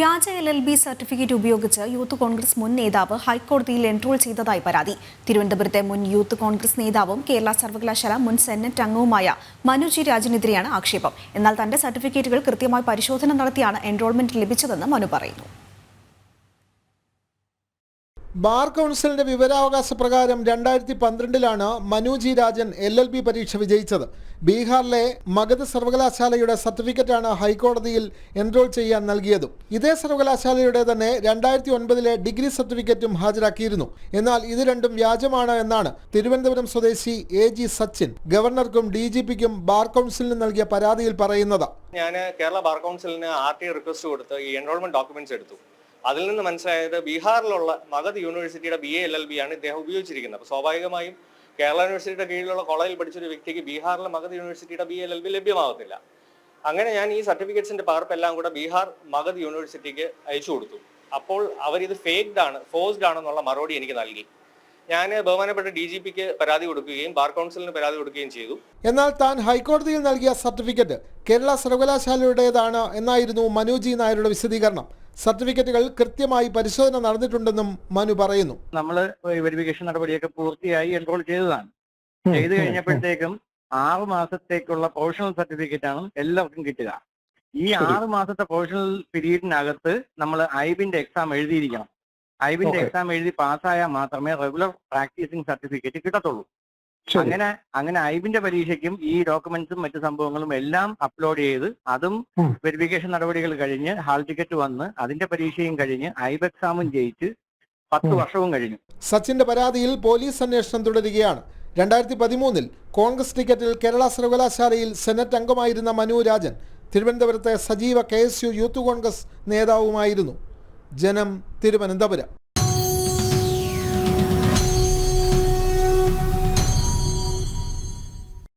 വ്യാജ L L B certificate ഉപയോഗിച്ച് youth Congress മുൻ നേതാവ് ഹൈക്കോടതിയിൽ എൻട്രോൾ ചെയ്തതായി പരാതി. തിരുവനന്തപുരത്തെ മുൻ യൂത്ത് കോൺഗ്രസ് നേതാവും കേരള സർവകലാശാല മുൻ സെനറ്റ് അംഗവുമായ മനുജി രാജിനെതിരെയാണ് ആക്ഷേപം. എന്നാൽ തന്റെ സർട്ടിഫിക്കറ്റുകൾ കൃത്യമായി പരിശോധന നടത്തിയാണ് എൻറോൾമെന്റ് ലഭിച്ചതെന്ന് മനു പറയുന്നു. ബാർ കൗൺസിലിന്റെ വിവരാവകാശ പ്രകാരം രണ്ടായിരത്തി പന്ത്രണ്ടിലാണ് Manu G Rajan L L B പരീക്ഷ വിജയിച്ചത്. ബീഹാറിലെ മഗധ സർവകലാശാലയുടെ സർട്ടിഫിക്കറ്റാണ് ഹൈക്കോടതിയിൽ എൻറോൾ ചെയ്യാൻ നൽകിയതും. ഇതേ സർവകലാശാലയുടെ തന്നെ രണ്ടായിരത്തി ഒൻപതിലെ ഡിഗ്രി സർട്ടിഫിക്കറ്റും ഹാജരാക്കിയിരുന്നു. എന്നാൽ ഇത് രണ്ടും വ്യാജമാണ് എന്നാണ് തിരുവനന്തപുരം സ്വദേശി എ ജി സച്ചിൻ ഗവർണർക്കും ഡി ജി പിക്കും ബാർ കൗൺസിലിന് നൽകിയ പരാതിയിൽ പറയുന്നത്. ഞാൻ കേരള ബാർ കൗൺസിലിന് ആർ ടി റിക്വസ്റ്റ് കൊടുത്ത് ഈ എൻറോൾമെന്റ് ഡോക്യുമെന്റ്സ് എടുത്തു. അതിൽ നിന്ന് മനസ്സിലായത് ബീഹാറിലുള്ള മഗധ് യൂണിവേഴ്സിറ്റിയുടെ B A L L B ആണ് ഇദ്ദേഹം ഉപയോഗിച്ചിരിക്കുന്നത്. അപ്പോൾ സ്വാഭാവികമായും കേരള യൂണിവേഴ്സിറ്റിയുടെ കീഴിലുള്ള കോളേജിൽ പഠിച്ചൊരു വ്യക്തിക്ക് ബീഹാറിലെ മഗധ് യൂണിവേഴ്സിറ്റിയുടെ ബി എൽ എൽ ബി ലഭ്യമാകത്തില്ല അങ്ങനെ ഞാൻ ഈ സർട്ടിഫിക്കറ്റ്സിന്റെ പകർപ്പ് എല്ലാം കൂടെ ബീഹാർ മഗധ് യൂണിവേഴ്സിറ്റിക്ക് അയച്ചു കൊടുത്തു. അപ്പോൾ അവരിത് ഫേക്ഡ് ആണ് ഫോഴ്സ്ഡ് ആണെന്നുള്ള മറുപടി എനിക്ക് നൽകി. ഞാൻ ബഹുമാനപ്പെട്ട ഡി ജി പിക്ക് പരാതി കൊടുക്കുകയും ബാർ കൗൺസിലിന് പരാതി കൊടുക്കുകയും ചെയ്തു. എന്നാൽ താൻ ഹൈക്കോടതിയിൽ നൽകിയ സർട്ടിഫിക്കറ്റ് കേരള സർവകലാശാലയുടേതാണ് എന്നായിരുന്നു മനോജി നായരുടെ വിശദീകരണം. സർട്ടിഫിക്കറ്റുകൾ കൃത്യമായി പരിശോധന നടന്നിട്ടുണ്ടെന്നും മനു പറയുന്നു. നമ്മൾ വെരിഫിക്കേഷൻ നടപടിയൊക്കെ പൂർത്തിയായി എൻറോൾ ചെയ്തതാണ്. ചെയ്തു കഴിഞ്ഞപ്പോഴത്തേക്കും ആറു മാസത്തേക്കുള്ള പ്രൊഫഷണൽ സർട്ടിഫിക്കറ്റ് ആണ് എല്ലാവർക്കും കിട്ടുക. ഈ ആറു മാസത്തെ പ്രൊഫഷണൽ പീരീഡിനകത്ത് നമ്മൾ ഐബിന്റെ എക്സാം എഴുതിയിരിക്കണം. ഐബിന്റെ എക്സാം എഴുതി പാസ്സായാൽ മാത്രമേ റെഗുലർ പ്രാക്ടീസിംഗ് സർട്ടിഫിക്കറ്റ് കിട്ടത്തുള്ളൂ. അങ്ങനെ അങ്ങനെ ഐബിന്റെ പരീക്ഷയ്ക്കും ഈ ഡോക്യുമെന്റ്സും മറ്റു സംഭവങ്ങളും എല്ലാം അപ്ലോഡ് ചെയ്ത് അതും വെരിഫിക്കേഷൻ നടപടികൾ കഴിഞ്ഞ് ഹാൾ ടിക്കറ്റ് വന്ന് അതിന്റെ പരീക്ഷയും കഴിഞ്ഞ് ഐബ് എക്സാമും ജയിച്ച് പത്ത്. വർഷവും കഴിഞ്ഞു. സച്ചിന്റെ പരാതിയിൽ പോലീസ് അന്വേഷണം തുടരുകയാണ്. രണ്ടായിരത്തി പതിമൂന്നിൽ കോൺഗ്രസ് ടിക്കറ്റിൽ കേരള സർവകലാശാലയിൽ സെനറ്റ് അംഗമായിരുന്ന മനു രാജൻ തിരുവനന്തപുരത്തെ സജീവ K S U youth Congress നേതാവുമായിരുന്നു. ജനം തിരുവനന്തപുരം.